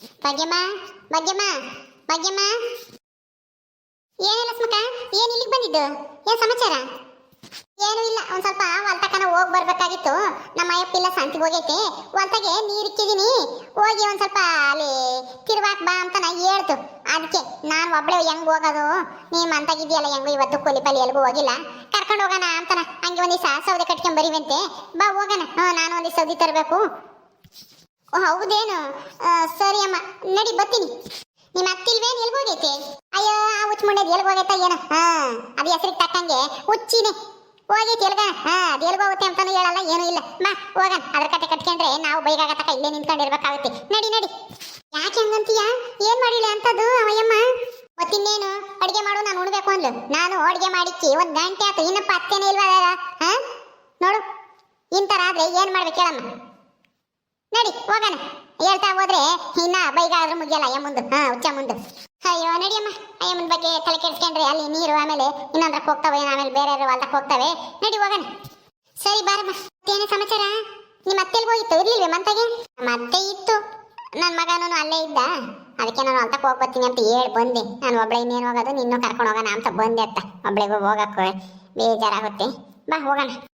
ಭಾಗ್ಯಮ್ಮ ಭಾಗ್ಯಮ್ಮ ಭಾಗ್ಯಮ್ಮ. ಏನಿಲ್ಲ ಸ್ಮಕ ಏನ್ ಇಲ್ಲಿಗೆ ಬಂದಿದ್ದು? ಏನು ಸಮಾಚಾರ? ಏನು ಇಲ್ಲ, ಒಂದು ಸ್ವಲ್ಪ ಹೊಲ್ತಕನ ಹೋಗಿ ಬರ್ಬೇಕಾಗಿತ್ತು. ನಮ್ಮ ಅಯ್ಯಪ್ಪಿಲ್ಲ ಸಂತಿಗೆ ಹೋಗೈತೆ. ಹೊಲ್ತಾಗೆ ನೀರಿಕ್ಕಿದ್ದೀನಿ ಹೋಗಿ ಒಂದ್ ಸ್ವಲ್ಪ ಅಲ್ಲಿ ತಿರುವಾಕ್ ಬಾ ಅಂತ ನಾ ಹೇಳ್ತು. ಅದಕ್ಕೆ ನಾನು ಒಬ್ಳೆ ಹೆಂಗ್ ಹೋಗೋದು? ನೀನ್ ಮಂತಾಗಿದ್ದೀಯಲ್ಲ ಹೆಂಗು ಇವತ್ತು ಕೊಲಿ ಪಲಿ ಎಲ್ಗೂ ಹೋಗಿಲ್ಲ. ಕರ್ಕೊಂಡು ಹೋಗೋಣ ಅಂತನ. ಹಂಗೆ ಒಂದಿವ್ಸ ಸೌದೆ ಕಟ್ಕೊಂಡ್ ಬರೀವಂತೆ. ಬಾ ಹೋಗೋಣ. ಹ್ಞೂ ನಾನು ಒಂದು ಸೌದಿ ತರಬೇಕು. ಓ, ಹೌದೇನು? ಸರಿ ಅಮ್ಮ. ನಡಿ, ಬರ್ತೀನಿ. ನಿಮ್ಮ ಅತ್ತಿಲ್ವೇನು ಎಲ್ಗೋಗೈತೆ? ಅಯ್ಯೋ, ಆ ಹುಚ್ಚ ಮುಂಡೆ ಎಲ್ಗೋಗೈತ ಏನ? ಹಾ, ಅದು ಹೆಸರಿಗೆ ತಕ್ಕಂಗೆ ಹುಚ್ಚಿನೇ. ಹೋಗೈತೆ ಎಲ್ಗ ಹಾ, ಅದು ಎಲ್ಗೋಗುತ್ತೆ ಅಂತಾನು ಹೇಳಲ್ಲ, ಏನೂ ಇಲ್ಲ. ಮಾ, ಹೋಗಣ. ಅದ್ರ ಕತೆ ಕಟ್ಕೊಂಡ್ರೆ ನಾವು ಬೈಗಾಗತಕ ಇಲ್ಲೇ ನಿಂತ್ಕೊಂಡಿರ್ಬೇಕಾಗುತ್ತೆ. ನಡಿ ನಡಿ. ಯಾಕೆ ಹಂಗಂತೀಯ? ಏನ್ ಮಾಡಿಲ್ಲ ಅಂತದ್ದು ಅವಯ್ಯಮ್ಮ ಮತ್ತಿನ್ನೇನು? ಅಡಿಗೆ ಮಾಡು, ನಾನು ಉಣ್ಬೇಕು ಅಂದ್ಲು. ನಾನು ಅಡಿಗೆ ಮಾಡಿಕ್ಕಿ ಒಂದ್ ಗಂಟೆ ಆಯ್ತು. ಇನ್ನಪ್ಪ ಅತ್ತೇನೆ ಇಲ್ವಾ ಹಾ? ನೋಡು. ಇಂತರ ಆದ್ರೆ ಏನ್ ಮಾಡ್ಬೇಕು ಹೇಳಮ್ಮ? ನಡಿ ಹೋಗೋಣ ಹೇಳ್ತಾ ಹೋದ್ರೆ ಇನ್ನ ಬೈಗ ಆದ್ರೂ ಮುಗಿಯಲ್ಲ, ಅಯ್ಯ ಮುಂದೆ. ಹಾ ಉಚ್ಚ ಮುಂದೆ. ಅಯ್ಯೋ, ನಡಿಯಮ್ಮ. ಅಯ್ಯಮ್ಮನ ಬಗ್ಗೆ ತಲೆ ಕೆಡಿಸ್ಕೊಂಡ್ರೆ ಅಲ್ಲಿ ನೀರು ಆಮೇಲೆ ಇನ್ನೊಂದ್ರಕ್ಕೆ ಹೋಗ್ತಾವೆ ಆಮೇಲೆ ಬೇರೆ ಹೊಲ್ದಕ್ಕೆ ಹೋಗ್ತಾವೆ. ನಡಿ, ಹೋಗೋಣ. ಸರಿ, ಬಾರಮ್ಮ. ಏನೇ ಸಮಾಚಾರ? ನಿಮ್ಮ ಅತ್ತೆಲ್ಗೆ ಹೋಗಿತ್ತು ಇರ್ಲಿಲ್ವೇ ಮಂತಾಗೆ? ನಮ್ಮ ಅತ್ತೆ ಇತ್ತು. ನನ್ನ ಮಗನೂ ಅಲ್ಲೇ ಇದ್ದ. ಅದಕ್ಕೆ ನಾನು ಅಂತಕ್ಕೆ ಹೋಗಿ ಬರ್ತೀನಿ ಅಂತ ಹೇಳಿ ಬಂದೆ. ನಾನು ಒಬ್ಳೆ ಇನ್ನೇನು ಹೋಗೋದು, ನಿನ್ನೂ ಕರ್ಕೊಂಡು ಹೋಗೋಣ ಅಂತ ಬಂದೆ ಅತ್ತ. ಒಬ್ಳಿಗೂ ಹೋಗಕ್ಕೆ ಬೇಜಾರಾಗುತ್ತೆ. ಬಾ, ಹೋಗೋಣ.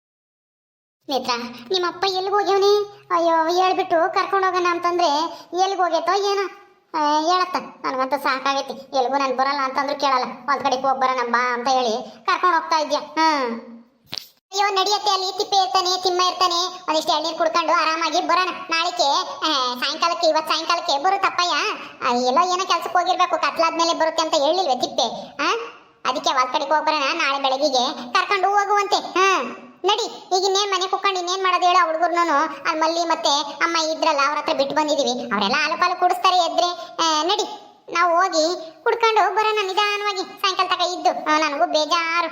ನೇತ್ರ ನಿಮ್ಮ ಅಪ್ಪ ಎಲ್ಲಿಗೆ ಹೋಗ್ಯವನಿ? ಅಯ್ಯೋ, ಹೇಳ್ಬಿಟ್ಟು ಕರ್ಕೊಂಡು ಹೋಗೋಣ ಅಂತಂದ್ರೆ ಎಲ್ಲಿಗೆ ಹೋಗೈತೋ ಏನೋ. ಹೇಳತ್ತ, ನನಗಂತೂ ಸಾಕಾಗೈತಿ. ಎಲ್ಗೂ ನಾನು ಬರಲ್ಲ ಅಂತಂದ್ರು ಕೇಳಲ್ಲ. ಒಂದ್ ಕಡೆಗೆ ಹೋಗಿ ಬರೋಣ ಬಾ ಅಂತ ಹೇಳಿ ಕರ್ಕೊಂಡು ಹೋಗ್ತಾ ಇದ್ಯಾ. ಹ್ಮ್. ಅಯ್ಯೋ, ನಡಿಯತ್ತೆ ಅಲ್ಲಿ. ತಿಪ್ಪೆ ಇರ್ತಾನೆ, ತಿಮ್ಮ ಇರ್ತಾನೆ. ಒಂದಿಷ್ಟು ಎಳ್ನೀರು ಕುಡ್ಕೊಂಡು ಆರಾಮಾಗಿ ಬರೋಣ. ನಾಳೆಗೆ ಸಾಯಂಕಾಲಕ್ಕೆ, ಇವತ್ತು ಸಾಯಂಕಾಲಕ್ಕೆ ಬರುತ್ತಪ್ಪಯ್ಯ. ಎಲ್ಲೋ ಏನೋ ಕೆಲ್ಸಕ್ಕೆ ಹೋಗಿರ್ಬೇಕು. ಕತ್ಲಾದ್ಮೇಲೆ ಬರುತ್ತೆ ಅಂತ ಹೇಳಿಲ್ವೇ ತಿಪ್ಪೆ? ಆ? ಅದಕ್ಕೆ ಒಂದ್ ಕಡೆಗೆ ಹೋಗಿ ಬರೋಣ? ನಾಳೆ ಬೆಳಗ್ಗೆಗೆ ಕರ್ಕೊಂಡು ಹೋಗುವಂತೆ. ಹಾ ನಡಿ ಈಗ ಇನ್ನೇನ್ ಮನೆ ಕುತ್ಕೊಂಡು ಇನ್ನೇನ್ ಮಾಡೋದು ಹೇಳು ಹುಡುಗರ್ನು ಅಲ್ಲಿ ಮಲ್ಲಿ ಮತ್ತೆ ಅಮ್ಮ ಇದ್ರಲ್ಲ, ಅವ್ರ ಹತ್ರ ಬಿಟ್ಟು ಬಂದಿದೀವಿ. ಅವರೆಲ್ಲ ಹಾಲು ಪಾಲು ಕುಡಿಸ್ತಾರೆ ಎದ್ರೆ. ನಡಿ, ನಾವು ಹೋಗಿ ಕುಡ್ಕೊಂಡು ಬರೋಣ ನಿಧಾನವಾಗಿ. ಸಾಯಂಕಾಲ ತಕ ಇದ್ದು ನನಗೂ ಬೇಜಾರು.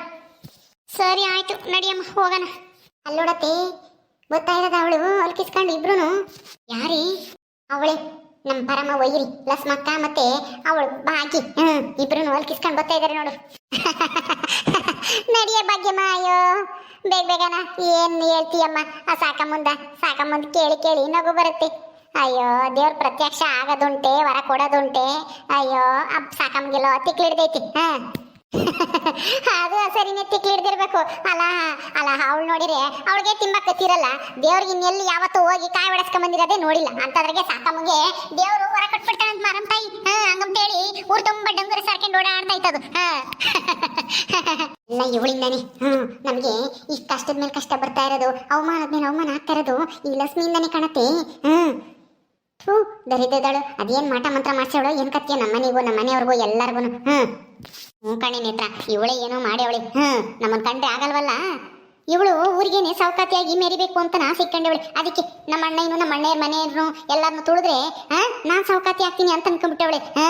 ಸರಿ ಆಯ್ತು ನಡಿಯಮ್ಮ ಹೋಗೋಣ. ಅಲ್ಲೋಡತ್ತೆ ಗೊತ್ತಾ ಇರೋದ ಅವಳು ಅಲ್ಲಿ ಕಿಸ್ಕೊಂಡು ಇಬ್ರು ಯಾರಿ? ಅವಳೆ ನಮ್ಮ ಪರಮ ವೈರಿ ಮಕ್ಕ ಮತ್ತೆ ಅವಳು ಬಾಗಿ ಹ್ಮ್ ಇಬ್ರು ಅಲ್ಲಿ ಕಿಸ್ಕೊಂಡು ಬರ್ತಾ ಇದಾರೆ ನೋಡು. ನಡಿಯ ಭಾಗ್ಯಮ್ಮ ಅಯ್ಯೋ. ಬೇಗ ಬೇಗನ, ಏನ್ ಹೇಳ್ತೀಯಮ್ಮ? ಆ ಸಾಕ ಮುಂದ ಸಾಕ ಮುಂದ ಕೇಳಿ ಕೇಳಿ ನಗು ಬರುತ್ತೆ. ಅಯ್ಯೋ, ದೇವ್ರ ಪ್ರತ್ಯಕ್ಷ ಆಗೋದುಂಟೆ, ವರ ಕೊಡೋದುಂಟೆ. ಅಯ್ಯೋ, ಅಪ್ ಸಾಕಮ್ಗೆಲ್ಲೋ ತಿಕ್ಲಿಡ್ದೈತಿ, ಹಾ. ಅದು ಸರಿನೇ ತಿಕ್ಲಿಡ್ದಿರ್ಬೇಕು ಅಲ್ಲ ಅಲ್ಲ ಅವಳು ನೋಡಿರೆ ಅವಳಿಗೆ ತಿಂಬಕತ್ತಿರಲ್ಲ ದೇವ್ರಿಗೆ ಇನ್ನೆಲ್ಲಿ ಯಾವತ್ತೂ ಹೋಗಿ ಕಾಯಿ ಹೊಡೆಸ್ಕೊಂಡ್ ಬಂದಿರೋದೇ ನೋಡಿಲ್ಲ. ಅಂತದ್ರಿಗೆ ಸಾಕಮ್ಮಗೆ ದೇವ್ರು ಹೊರ ಕಟ್ಬಿಡ್ತಾನೆ ಅಂತ ಮಾರಂ ತಾಯಿ ಹಾ, ಹಂಗಂತೇಳಿ ಊರ್ ತುಂಬಾ ಡಂಗುರ ಸಾರ್ಕೊಂಡು ಓಡಾಡ್ತಾ ಇತ್ತದು ಇವಳಿಂದಾನೆ. ಹ್ಮ್, ನಮಗೆ ಈ ಕಷ್ಟದ ಮೇಲೆ ಕಷ್ಟ ಬರ್ತಾ ಇರೋದು, ಅವಮಾನದ ಮೇಲೆ ಅವಮಾನ ಆಗ್ತಾ ಇರೋದು ಈ ಲಕ್ಷ್ಮಿಯಿಂದಾನೆ ಕಾಣತ್ತೆ. ಹ್ಮ್. ಥೂ, ದರಿದ್ರದಳು. ಅದೇನ್ ಮಾಟ ಮಂತ್ರ ಮಾಡ್ಸೋಳು ಏನ್ ಕತ್ತಿಯ ನಮ್ಮನೆಗೂ ನಮ್ಮ ಮನೆಯವ್ರಿಗೂ ಎಲ್ಲಾರ್ಗು ಹ್ಮ್. ಹ್ಞೂ ಕಣೆ ನೇತ್ರ, ಇವಳೇ ಏನೋ ಮಾಡಿ ಅವಳಿ ಹ್ಮ್, ನಮ್ಮನ್ ಕಂಡ್ರೆ ಆಗಲ್ವಲ್ಲ? ಇವಳು ಊರಿಗೇನೆ ಸೌಕಾತಿಯಾಗಿ ಮೆರಿಬೇಕು ಅಂತ ನಾ ಸಿಕ್ಕಂಡವಳೆ ಅದಕ್ಕೆ ನಮ್ಮ ಅಣ್ಣ ಇನ್ನು ನಮ್ಮ ಅಣ್ಣಯ್ಯರ ಮನೆಯವ್ರು ಎಲ್ಲಾರನ್ನು ತುಳಿದ್ರೆ, ಹಾ, ನಾನ್ ಸೌಕಾತಿ ಆಗ್ತೀನಿ ಅಂತ ಅನ್ಕೊಂಡ್ಬಿಟ್ಟವಳೆ ಹಾ,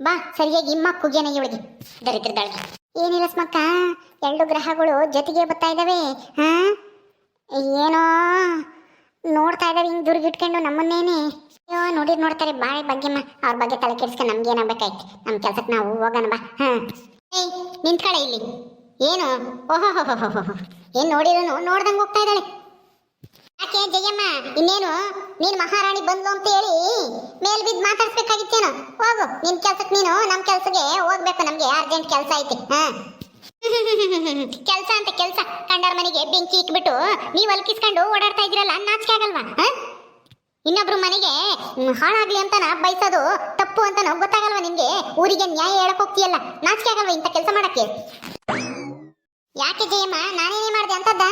ಬಾ, ಸರಿಯಾಗಿ ಮಕ್ಕುಗೇನೆ ಇವಳಿಗೆ ದರಿದ್ರದಾಳಿಗೆ ಏನಿಲ್ಲ ಸ್ಮಕ್ಕ, ಎರಡು ಗ್ರಹಗಳು ಜೊತೆಗೆ ಬರ್ತಾ ಇದಾವೆ ಹಾ, ಏನೋ ನೋಡ್ತಾ ಇದಾವೆ ಹಿಂಗ್ ದುರ್ಗಿಟ್ಕೊಂಡು ನಮ್ಮನ್ನೇನೆ. ಅಯ್ಯೋ ನೋಡಿ ನೋಡ್ತಾರೆ, ಬಾಳೆ ಬಗ್ಗೆ ಅವ್ರ ಬಗ್ಗೆ ತಲೆ ಕೆಡಿಸ್ಕ ನಮ್ಗೆ ಏನಾಗ್ಬೇಕಾಯ್ತು? ನಮ್ಮ ಕೆಲ್ಸಕ್ಕೆ ನಾವು ಹೋಗೋಣ ಬಾ, ಹಾ. ಏಯ್ ನಿಂತ್ಕಡೆ ಇಲ್ಲಿ. ಏನು? ಓಹೋ ಏನ್ ನೋಡಿರೋನು? ನೋಡ್ದಂಗೆ ಹೋಗ್ತಾ ಇದ್ದಾಳೆ. ಯಾಕೆ ಜಯಮ್ಮ, ಇನ್ನೇನು? ನೀನ್ ಮಹಾರಾಣಿ ಬಂದ್ಲು ಅಂತ ಹೇಳಿ ಮೇಲ್ ಬಿದ್ದು ಮಾತಾಡ್ಸ್ಬೇಕಾಗಿತ್ತೇನು? ಹೋಗು, ನಿನ್ ಕೆಲ್ಸಕ್ಕೆ ನೀನು, ನಮ್ ಕೆಲ್ಸಕ್ಕೆ ಹೋಗ್ಬೇಕು ನಮ್ಗೆ, ಅರ್ಜೆಂಟ್ ಕೆಲ್ಸ ಐತಿ, ಹಾ. ಕೆಲ್ಸ ಅಂತ ಕೆಲ್ಸ. ಕಂಡರ ಮನೆಗೆ ಬೆಂಕಿ ಇಟ್ಬಿಟ್ಟು ನೀವು ಅಲ್ಕಿಸ್ಕೊಂಡು ಓಡಾಡ್ತಾ ಇದ್ದೀರಲ್ಲ, ನಾಚಿಕೆ ಆಗಲ್ವಾ, ಹಾ? ಇನ್ನೊಬ್ರು ಮನೆಗೆ ಹಾಳಾಗ್ಲಿ ಅಂತನ ಬಯಸೋದು ತಪ್ಪು ಅಂತನೋ ಗೊತ್ತಾಗಲ್ವಾ ನಿಮ್ಗೆ? ಊರಿಗೆ ನ್ಯಾಯ ಹೇಳಕ್ ಹೋಗ್ತೀಯಲ್ಲ, ನಾಚಿಕೆ ಆಗಲ್ವಾ ಇಂಥ ಕೆಲಸ ಮಾಡಕ್ಕೆ? ಯಾಕೆ ಜಯಮ್ಮ, ನಾನೇನೇ ಮಾಡಿದೆ ಅಂತದ್ದ?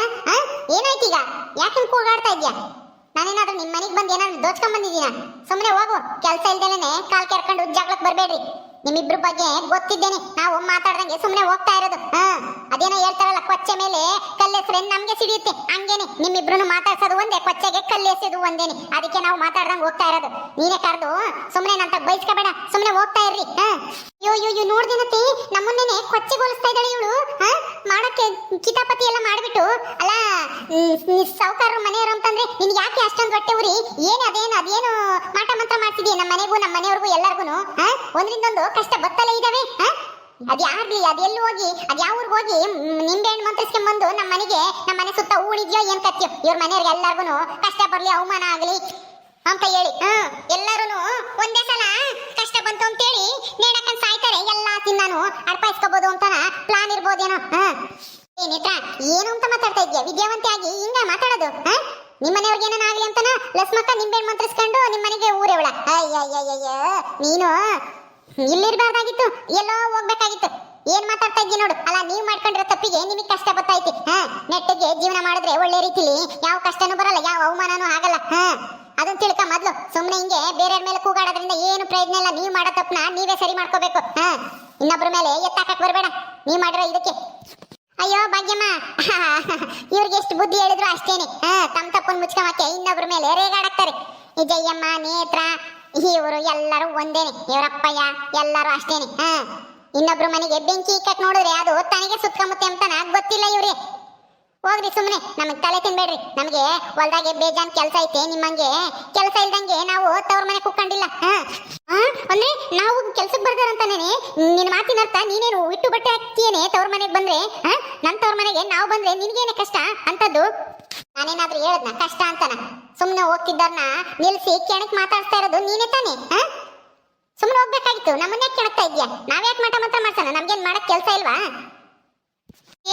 ಏನಾಯ್ತೀಗ ಯಾಕೆ ಕೂಗಾಡ್ತಾ ಇದ್ಯಾ? ನಾನೇನಾದ್ರೂ ನಿಮ್ಮ ಮನೆಗೆ ಬಂದು ಏನಾದ್ರು ದೋಚ್ಕೊಂಡ್ ಬಂದಿದ್ದೀನ? ಸುಮ್ಮನೆ ಹೋಗು, ಕೆಲಸ ಇಲ್ದೇನೆ ಕಾಲ್ ಕೆರ್ಕೊಂಡು ಜಗಳಕ್ಕೆ ಬರಬೇಡ್ರಿ. ನಿಮ್ಮಿಬ್ರ ಬಗ್ಗೆ ಗೊತ್ತಿದ್ದೇನೆ. ನಾವು ಮಾತಾಡ್ದಂಗೆ ಸುಮ್ಮನೆ ಹೋಗ್ತಾ ಇರೋದು. ಆ ಅದೇನೋ ಹೇಳ್ತಾರಲ್ಲ, ಕೊಚ್ಚೆ ಮೇಲೆ ಕಲ್ಲೆಸ್ರೆ ನಮ್ಗೆ ಸಿಡಿಯುತ್ತೆ. ಹಂಗೇನೆ ನಿಮ್ಮಿಬ್ರು ಮಾತಾಡ್ಸೋದು ಒಂದೇ, ಕೊಚ್ಚೆಗೆ ಕಲ್ಲೆಸೆದು ಒಂದೇನೆ. ಅದಕ್ಕೆ ನಾವು ಮಾತಾಡ್ದಂಗೆ ಹೋಗ್ತಾ ಇರೋದು. ನೀನೇ ಕರೆದು ಸುಮ್ಮನೆ ನಂತ ಬಯಸ್ಕೋಬೇಡ ಸುಮ್ಮನೆ ಹೋಗ್ತಾ ಇರ್ರಿ. ಹಾ. ಅಯ್ಯೋ ಅಯ್ಯೋ ಅಯ್ಯೋ ನೋಡ್ದೇನತಿ ನಮ್ಮನ್ನೇನೆ ಕೊಚ್ಚೆಗೋಲಿಸ್ತಾ ಇದ್ದಾಳೆ ಇವಳು ಮಾಡಕ್ಕೆ ಕಿತಾಪತಿ ಎಲ್ಲ ಮಾಡಿಬಿಟ್ಟು, ಅಲ್ಲ ಸಾವುಕಾರರು ಮನೆಯವರು ಅಂತಂದ್ರೆ ನಿನ್ಗೆ ಯಾಕೆ ಅಷ್ಟೊಂದು ಹೊಟ್ಟೆ ಉರಿ? ಏನು ಅದೇನು ಅದೇನು ಮಾಟ ಮಂತ್ರ ಮಾಡ್ತಿದೀಯ ನಮ್ಮ ಮನೆಗೂ, ನಮ್ಮ ಮನೆಯವ್ರಿಗೂ ಎಲ್ಲರಿಗೂ ಒಂದ್ರಿಂದೊಂದು ಕಷ್ಟ ಬತ್ತಲೇ ಇದಾವೆ ಅದ್ ಯಾರ್ಲಿ ಅದೆಲ್ಲಿ ಹೋಗಿ ಅದ್ ಯಾವ ಊರಿಗೆ ಹೋಗಿ, ನಿಂಬೆ ಹಣ್ಣು ಬಂದು ನಮ್ಮ ಮನೆಗೆ, ನಮ್ಮ ಮನೆ ಸುತ್ತ ಊಳಿದ್ಯೋ ಏನು ಕತ್ತಿಯೋ ಇವ್ರ ಮನೆಯವ್ರಿಗೆ ಎಲ್ಲರಿಗೂ ಕಷ್ಟ ಬರಲಿ, ಅವಮಾನ ಆಗಲಿ ಅಂತ ಹೇಳಿ, ಹಾ ಎಲ್ಲಾರು ಅರ್ಪಾಯಿಸ್ಕೋಬಹುದು ಅಂತ ಪ್ಲಾನ್ ಇರ್ಬೋದೇನೋ, ಹಾ. ಏ ನೇತ್ರ, ಏನು ಅಂತ ಮಾತಾಡ್ತಾ ಇದ್ಯಾ ವಿದ್ಯಾವಂತಿ ಆಗಿ ಹಿಂಗ ಮಾತಾಡೋದು ನಿಮ್ಮನೆಯವ್ರಿಗೆ ಏನೋ ಆಗಲಿ ಅಂತನ? ಲಸ್ಮಕ್ಕ ನಿಂಬೆಹಣ್ಣು ಮಂತ್ರಿಸ್ಕೊಂಡು ನಿಮ್ಮನೆಗೆ ಊರೇವಳ ಅಯ್ಯಯ್ಯಯ್ಯ ನೀನು ಇಲ್ಲಿರ್ಬಾರ್ದಾಗಿತ್ತು, ಎಲ್ಲೋ ಹೋಗ್ಬೇಕಾಗಿತ್ತು. ಏನ್ ಮಾತಾಡ್ತಾ ಇದ್ದೀನಿ ನೋಡು. ಅಲ್ಲ, ನೀವ್ ಮಾಡ್ಕೊಂಡಿರೋ ತಪ್ಪಿಗೆ ನಿಮಗೆ ಕಷ್ಟ ಬರ್ತೈತಿ ಹಾ? ನೆಟ್ಟಿಗೆ ಜೀವನ ಮಾಡಿದ್ರೆ ಒಳ್ಳೆ ರೀತಿಲಿ ಯಾವ ಕಷ್ಟನೂ ಬರಲ್ಲ, ಯಾವ ಅವಮಾನನೂ ಆಗಲ್ಲ, ಹಾ? ಅದನ್ನ ತಿಳ್ಕ ಮೊದ್ಲು. ಸುಮ್ಮನೆ ಹಿಂಗೆ ಬೇರೆಯವ್ರ ಮೇಲೆ ಕೂಗಾಡೋದ್ರಿಂದ ಏನು ಪ್ರಯೋಜನ ಇಲ್ಲ. ನೀವು ಮಾಡೋ ತಪ್ಪನ ನೀವೇ ಸರಿ ಮಾಡ್ಕೋಬೇಕು. ಹ ಇನ್ನೊಬ್ಬರ ಮೇಲೆ ಎತ್ತಾಕಕ್ ಬರಬೇಡ. ನೀವ್ ಮಾಡಿರೋ ಇದಕ್ಕೆ. ಅಯ್ಯೋ, ಭಾಗ್ಯಮ್ಮ. ಇವ್ರಿಗೆ ಎಷ್ಟು ಬುದ್ಧಿ ಹೇಳಿದ್ರು ಅಷ್ಟೇನೆ. ಹ ತಮ್ಮ ತಪ್ಪನ್ ಮುಚ್ಕೊಂಬಕ್ಕೆ ಇನ್ನೊಬ್ರ ಮೇಲೆ ರೇಗಾಡಕ್ತಾರೆ ಈ ನೇತ್ರ, ಇವರು ಎಲ್ಲರೂ ಒಂದೇನೆ. ಇವರಪ್ಪಯ್ಯ ಎಲ್ಲರೂ ಅಷ್ಟೇನೆ. ಹ, ಇನ್ನೊಬ್ರ ಮನೆಗೆ ಬೆಂಕಿ ಇಕ್ಕಕ್ ನೋಡಿದ್ರೆ ಅದು ತನಗೆ ಸುತ್ತಮುತ್ತೆ ಅಂತನ ಗೊತ್ತಿಲ್ಲ ಇವ್ರಿಗೆ. ಹೋಗ್ರಿ ಸುಮ್ಮನೆ ನಮಗೆ ತಲೆ ತಿನ್ಬೇಡ್ರಿ. ನಮಗೆ ಹೊಲ್ದಾಗೆ ಬೇಜಾನ್ ಕೆಲಸ ಐತೆ, ನಿಮ್ಮಂಗೆ ಕೆಲಸ ಇಲ್ದಂಗೆ ನಾವು ತವ್ರ ಮನೆ ಕುಕ್ಕಂಡಿಲ್ಲ? ಅಂದ್ರೆ ನಾವು ಕೆಲ್ಸಕ್ಕೆ ಬರ್ತಾರಂತಾನೆ ನಿನ್ನ ಮಾತಿನ ಅರ್ಥ ನೀನೇನು ಇಟ್ಟು ಬಟ್ಟೆ ಹಾಕ್ತೀಯೇನೆ ತವ್ರ ಮನೆಗೆ ಬಂದ್ರೆ? ನನ್ನ ತವ್ರ ಮನೆಗೆ ನಾವು ಬಂದ್ರೆ ನಿನ್ಗೇನೆ ಕಷ್ಟ ಅಂತದ್ದು? ನಾನೇನಾದ್ರೂ ಹೇಳದ್ನ? ಕಷ್ಟ ಅಂತನ. ಸುಮ್ಮನೆ ಹೋಗ್ತಿದ್ದಾರ್ನ? ನಿಲ್ಸಿ ಕೆಣಕ್ ಮಾತಾಡ್ತಾ ಇರೋದು ನೀನೇ ತಾನೇ? ಸುಮ್ಮನೆ ಹೋಗ್ಬೇಕಾಗಿತ್ತು. ನಮ್ಮನ್ನ ಕೆಣಕ್ತಾ ಇದ್ಯಾ ನಾವ್ಯಾಕೆ ಮಾಟ ಮಾತ್ರ ಮಾಡ್ಸೋಣ? ನಮ್ಗೇನ್ ಮಾಡಕ್ ಕೆಲಸ ಇಲ್ವಾ?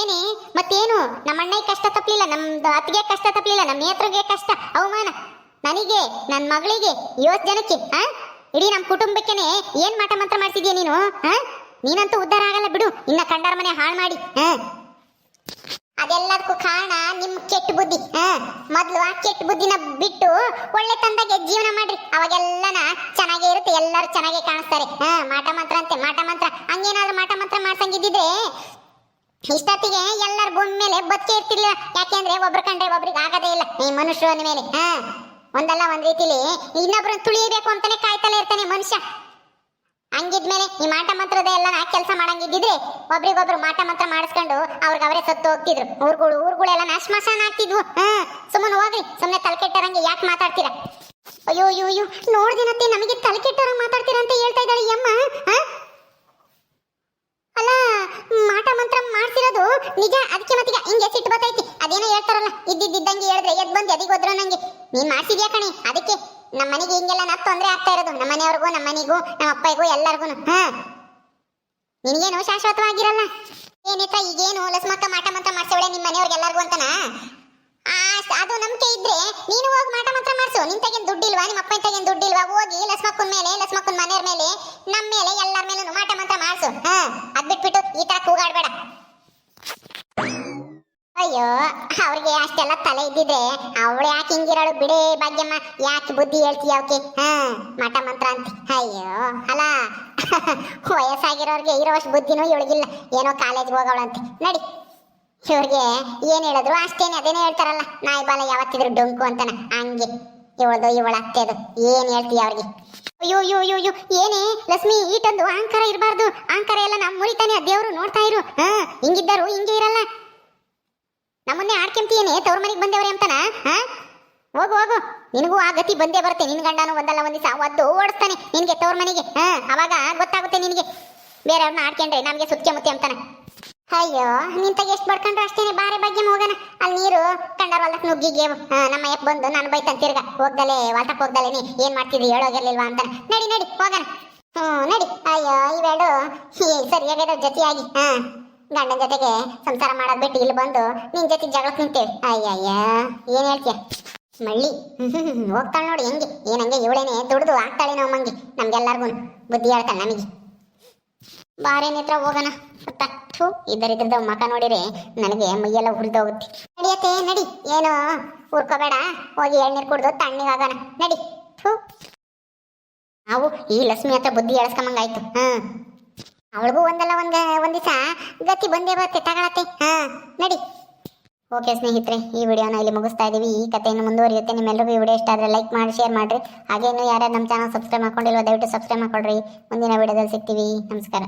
ಏನೇ, ಮತ್ತೇನು? ನಮ್ಮ ಕಷ್ಟ ತಪ್ಪಲಿಲ್ಲ ನಮ್ದು ಅತ್ತಿಗೆ ಕಷ್ಟ ತಪ್ಪಲಿಲ್ಲ ನಮ್ಮ ನೇತ್ರಗೆ ಕಷ್ಟ, ಅವಮಾನ. ನನಗೆ ನನ್ನ ಮಗಳಿಗೆ ಇವತ್ತು ಜನಕ್ಕೆ, ಆ? ಇಡೀ ನಮ್ಮ ಕುಟುಂಬಕ್ಕೇನೆ ಏನ್ ಮಾಟ ಮಂತ್ರ ಮಾಡ್ತಿದ್ಯಾ ನೀನು, ಆ? ನೀನಂತೂ ಉದ್ಧಾರ ಆಗಲ್ಲ ಬಿಡು, ಇನ್ನ ಕಂಡರ ಮನೆ ಹಾಳು ಮಾಡಿ ಹಾ ಅದೆಲ್ಲದಕ್ಕೂ ಕಾರಣ ನಿಮ್ ಕೆಟ್ಟ ಬುದ್ಧಿ, ಆ? ಮೊದ್ಲು ಆ ಕೆಟ್ಟ ಬುದ್ಧಿನ ಬಿಟ್ಟು ಒಳ್ಳೆ ತಂದಾಗೆ ಜೀವನ ಮಾಡ್ರಿ. ಅವಾಗೆಲ್ಲನ ಚೆನ್ನಾಗೇ ಇರುತ್ತೆ, ಎಲ್ಲರೂ ಚೆನ್ನಾಗೇ ಕಾಣಿಸ್ತಾರೆ ಹಾ ಮಾಟ ಮಂತ್ರ ಅಂತೆ, ಮಾಟ ಮಂತ್ರ. ಹಂಗೇನಾದ್ರೂ ಮಾಟ ಮಂತ್ರ ಮಾಡ್ಸಂಗಿದ್ದಿದ್ರೆ ಇಷ್ಟೊತ್ತಿಗೆ ಎಲ್ಲರ ಭೂಮಿ ಮೇಲೆ ಬದುಕಿ ಇರ್ತಿರ್ಲಿಲ್ಲ. ಯಾಕೆಂದ್ರೆ ಒಬ್ರು ಕಂಡ್ರೆ ಒಬ್ರಿಗೆ ಆಗದೇ ಇಲ್ಲ. ಈ ಮನುಷ್ಯರ ಮೇಲೆ, ಹಾ? ಒಂದಲ್ಲ ಒಂದ್ ರೀತಿಲಿ ಇನ್ನೊಬ್ರು ತುಳಿಯಬೇಕು ಅಂತಾನೆ ಕಾಯ್ತಲೇ ಇರ್ತಾನೆ ಮನುಷ್ಯ. ಹಂಗಿದ್ಮೇಲೆ ಈ ಮಾಟ ಮಂತ್ರದ ಎಲ್ಲ ಕೆಲಸ ಮಾಡಂಗಿದ್ದಿದ್ರೆ ಒಬ್ರಿಗೊಬ್ರು ಮಾಟ ಮಂತ್ರ ಮಾಡಿಸ್ಕೊಂಡು ಅವ್ರಿಗೆ ಅವರೇ ಸತ್ತು ಹೋಗ್ತಿದ್ರು. ಊರುಗಳು, ಊರುಗಳೆಲ್ಲ ನಾಶಮಾಶಾನ ಆಗ್ತಿದ್ವು. ಹಾ? ಸುಮ್ಮನೆ ಹೋಗ್ರಿ ಸುಮ್ಮನೆ ತಲೆಕೆಟ್ಟರಂಗೆ ಯಾಕೆ ಮಾತಾಡ್ತೀರಾ? ಅಯ್ಯೋ ಅಯ್ಯೋ ಅಯ್ಯೋ ನೋಡ್ದಿನತ್ತೆ ನಮಗೆ ತಲೆಕೆಟ್ಟರಂಗೆ ಮಾತಾಡ್ತೀರಾ ಅಂತ ಹೇಳ್ತಾ ಇದ್ದಾಳೆ ಈ ಅಮ್ಮ ಹಾ ಅಲ್ಲ ಮಾಟ ಮಂತ್ರ ಮಾಡ್ಸಿರೋದು ನಿಜ ಅದಕ್ಕೆ ಮತ್ತೀಗ ಹಿಂಗೆ ಸಿಟ್ಟು ಬರ್ತೈತಿ ಅದೇನೋ ಹೇಳ್ತಾರಲ್ಲ ಇದ್ದಿದ್ದಂಗೆ ಹೇಳಿದ್ರೆ ಎದ್ ಬಂದು ಎದಿಗೆ ಹೋದ್ರು ನಂಗೆ ನೀನ್ ಮಾಡ್ಸಿದ್ಯಾ ಕಣಿ? ಅದಕ್ಕೆ ನಮ್ಮ ಮನೆಗೆ ಹಿಂಗೆಲ್ಲ ನಾ ತೊಂದ್ರೆ ಆಗ್ತಾ ಇರೋದು. ನಮ್ಮ ಮನೆಯವ್ರಿಗೂ ನಮ್ಮ ಮನೆಗೂ ನಮ್ಮ ಅಪ್ಪಗೂ ಎಲ್ಲರಿಗೂ ಹಾ. ನಿನಗೇನು ಶಾಶ್ವತವಾಗಿರಲ್ಲ? ಏನಿತ್ತ ಈಗೇನು ಲಸ್ಮಕ್ಕ ಮಾಟ ಮಂತ್ರ ಮಾಡ್ಸವಳೆ ನಿಮ್ಮ ಮನೆಯವ್ರಿಗೆ ಎಲ್ಲರಿಗೂ ಅಂತನಾ? ಆ, ಅದು ನಂಬಿಕೆ ಇದ್ರೆ ನೀನು ಹೋಗಿ ಮಾಟ ಮಂತ್ರ ಮಾಡ್ಸು. ನಿನ್ ತಗೇನ್ ದುಡ್ಡಿಲ್ವಾ? ನಿಮ್ಮ ಅಪ್ಪನ ತಗೇನ್ ದುಡ್ಡಿಲ್ವಾ? ಹೋಗಿ ಲಸ್ಮಕ್ಕನ್ ಮೇಲೆ ಲಸ್ಮಕ್ಕನ್ ಮನೆಯವ್ರ ಮೇಲೆ ನಮ್ಮ ಮೇಲೆ ಎಲ್ಲರ ಮೇಲೂ ಮಾಟ ಮಂತ್ರ ಮಾಡ್ಸು. ಹಾ. ಅದ್ ಬಿಟ್ಬಿಟ್ಟು ಈ ತರ ಕೂಗಾಡ್ಬೇಡ. ಅಯ್ಯೋ, ಅವ್ರಿಗೆ ಅಷ್ಟೆಲ್ಲ ತಲೆ ಇದ್ದಿದ್ರೆ ಅವಳು ಯಾಕೆ ಹಿಂಗಿರೋಳು ಬಿಡಿ ಭಾಗ್ಯಮ್ಮ, ಯಾಕೆ ಬುದ್ಧಿ ಹೇಳ್ತೀಯ ಅವಕ್ಕೆ ಹಾ, ಮಠ ಮಂತ್ರ ಅಂತ. ಅಯ್ಯೋ, ಅಲ್ಲ, ವಯಸ್ಸಾಗಿರೋರ್ಗೆ ಇರೋಷ್ಟು ಬುದ್ಧಿನೂ ಇವಳಿಗಿಲ್ಲ. ಏನೋ ಕಾಲೇಜ್ಗೆ ಅಂತ ನಡಿ. ಇವ್ರಿಗೆ ಏನ್ ಹೇಳಿದ್ರು ಅಷ್ಟೇನೆ, ಅದೇನೇ ಹೇಳ್ತಾರಲ್ಲ, ನಾಯಿ ಬಾಲ ಯಾವತ್ತಿದ್ರು ಡೊಂಕು ಅಂತಾನ, ಹಂಗೆ. ಇವಳದು, ಇವಳ ಅತ್ತೆದು, ಏನ್ ಹೇಳ್ತೀಯ ಅವ್ರಿಗೆ? ಅಯ್ಯೋ ಅಯ್ಯೋ ಅಯ್ಯೋ ಅಯ್ಯೋ, ಏನೇ, ಲಕ್ಷ್ಮಿ, ಈಟೊಂದು, ಅಹಂಕಾರ ಇರಬಾರ್ದು. ಅಹಂಕಾರ ಎಲ್ಲ ನಮ್ಮ ಮುರಿತಾನೆ ದೇವರು ನೋಡ್ತಾ ಇರು. ಹಾ, ಹಿಂಗಿದ್ದರು, ಹಿಂಗೆ ಇರಲ್ಲ. ಆಡ್ಕೆಂತೀಯೇನೆ ತವ್ರ ಮನೆಗೆ ಬಂದೇವ್ರೆ ಅಂತನ? ಹೋಗು ಹೋಗು. ನಿನಗೂ ಆ ಗತಿ ಬಂದೇ ಬರುತ್ತೆ. ನಿನ್ ಗಂಡನು ಒಂದಲ್ಲ, ಒಂದ್ ದಿವಸ ಒದ್ದು ಓಡಿಸ್ತಾನೆ ನಿನ್ಗೆ ತವ್ರ ಮನೆಗೆ. ಹಾ, ಅವಾಗ ಗೊತ್ತಾಗುತ್ತೆ ನಿನಗೆ. ಬೇರೆಯವ್ರನ್ನ ಆಡ್ಕೊಂಡ್ರೆ ನಮ್ಗೆ ಸುತ್ತೆ ಮುತ್ತೆ ಅಂತಾನೆ. ಅಯ್ಯೋ, ನಿಂತಾಗ ಎಷ್ಟು ಬಡ್ಕೊಂಡ್ರೆ ಅಷ್ಟೇನೆ? ಬಾರೆ ಬಗ್ಗೆ ಹೋಗೋಣ ಅಲ್ಲಿ ನೀರು ಕಂಡರ ಹೊಲ್ದಕ್ ನುಗ್ಗಿಗೆ ನಮ್ಮ ಅಪ್ಪ ಬಂದು, ನಾನು ಬೈತಾನೆ ತಿರ್ಗ. ಹೋಗ್ದಲೆ ಹೊಲ್ಟಕ್ ಹೋಗ್ದಲೆ ನೀ? ಏನ್ ಮಾಡ್ತಿದ್ರಿ ಹೇಳೋಗಿರ್ಲಿಲ್ವಾ? ಅಂತಾನೆ. ನಡಿ ನಡಿ, ಹೋಗೋಣ. ಹ್ಞೂ ನಡಿ. ಅಯ್ಯೋ ಇವೆರಡು ಸರಿಯಾಗಿರೋ ಜೊತೆಯಾಗಿ. ಹಾ. ಗಂಡನ ಜೊತೆಗೆ ಸಂಸಾರ ಮಾಡೋದ್ ಬಿಟ್ಟು ಇಲ್ಲಿ ಬಂದು ನಿನ್ ಜೊತೆ ಜಗಳಕ್ಕೆ ನಿಂತೇವೆ ಅಯ್ಯಯ್ಯ, ಏನ್ ಹೇಳ್ತೀಯ? ಮಳ್ಳಿ. ಹೋಗ್ತಾಳೆ ನೋಡಿ ಹೆಂಗೆ. ಏನಂಗೆ ಇವಳೇನೆ ದುಡ್ದು ಆಗ್ತಾಳೆ ನಾವು ಮಂಗಿ ನಮ್ಗೆಲ್ಲರಿಗೂ ಬುದ್ಧಿ ಹೇಳ್ತಾಳೆ ನಮಗೆ. ಬಾರೆ ಹತ್ರ ಹೋಗೋಣ. ತಟ್ಟು ಇದ್ದರಿದ್ರದ ಮಕ ನೋಡಿರೆ ನನಗೆ ಮೈಯೆಲ್ಲ ಹುರಿದೋಗುತ್ತೆ ನಡಿಯತ್ತೆ ನಡಿ. ಏನು ಹುರ್ಕೋಬೇಡ ಹೋಗಿ ಎಳ್ನೀರು ಕುಡ್ದು ತಣ್ಣಗಾಗೋಣ ನಡಿ. ಥೂ. ನಾವು ಈ ಲಕ್ಷ್ಮಿ ಹತ್ರ ಬುದ್ಧಿ ಎಳಸ್ಕೊಂಬಂಗಾಯ್ತು. ಹಾ ಅವಳಿಗೂ ಒಂದಲ್ಲ, ಒಂದ, ಒಂದ್ ಗತಿ ಬಂದೇ ಬರುತ್ತೆ, ತಗೊಳತ್ತೆ. ಹಾ, ನಡಿ. ಓಕೆ ಸ್ನೇಹಿತರೆ, ಈ ವಿಡಿಯೋನ ಇಲ್ಲಿ ಮುಗಿಸ್ತಾ ಇದೀವಿ. ಈ ಕಥೆಯನ್ನು ಮುಂದುವರಿಯುತ್ತೆ. ನಿಮ್ಮೆಲ್ಲರಿಗೂ ಈ ವಿಡಿಯೋ ಇಷ್ಟ ಆದರೆ ಲೈಕ್ ಮಾಡಿ, ಶೇರ್ ಮಾಡಿರಿ. ಹಾಗೆ ಇನ್ನೂ ಯಾರ್ಯಾರು ನಮ್ಮ ಚಾನಲ್ ಸಬ್ಸ್ಕ್ರೈಬ್ ಮಾಡ್ಕೊಂಡಿಲ್ವ, ದಯವಿಟ್ಟು ಸಬ್ಸ್ಕ್ರೈಬ್ ಮಾಡ್ಕೊಳ್ರಿ. ಮುಂದಿನ ವಿಡಿಯೋದಲ್ಲಿ ಸಿಗ್ತೀವಿ. ನಮಸ್ಕಾರ.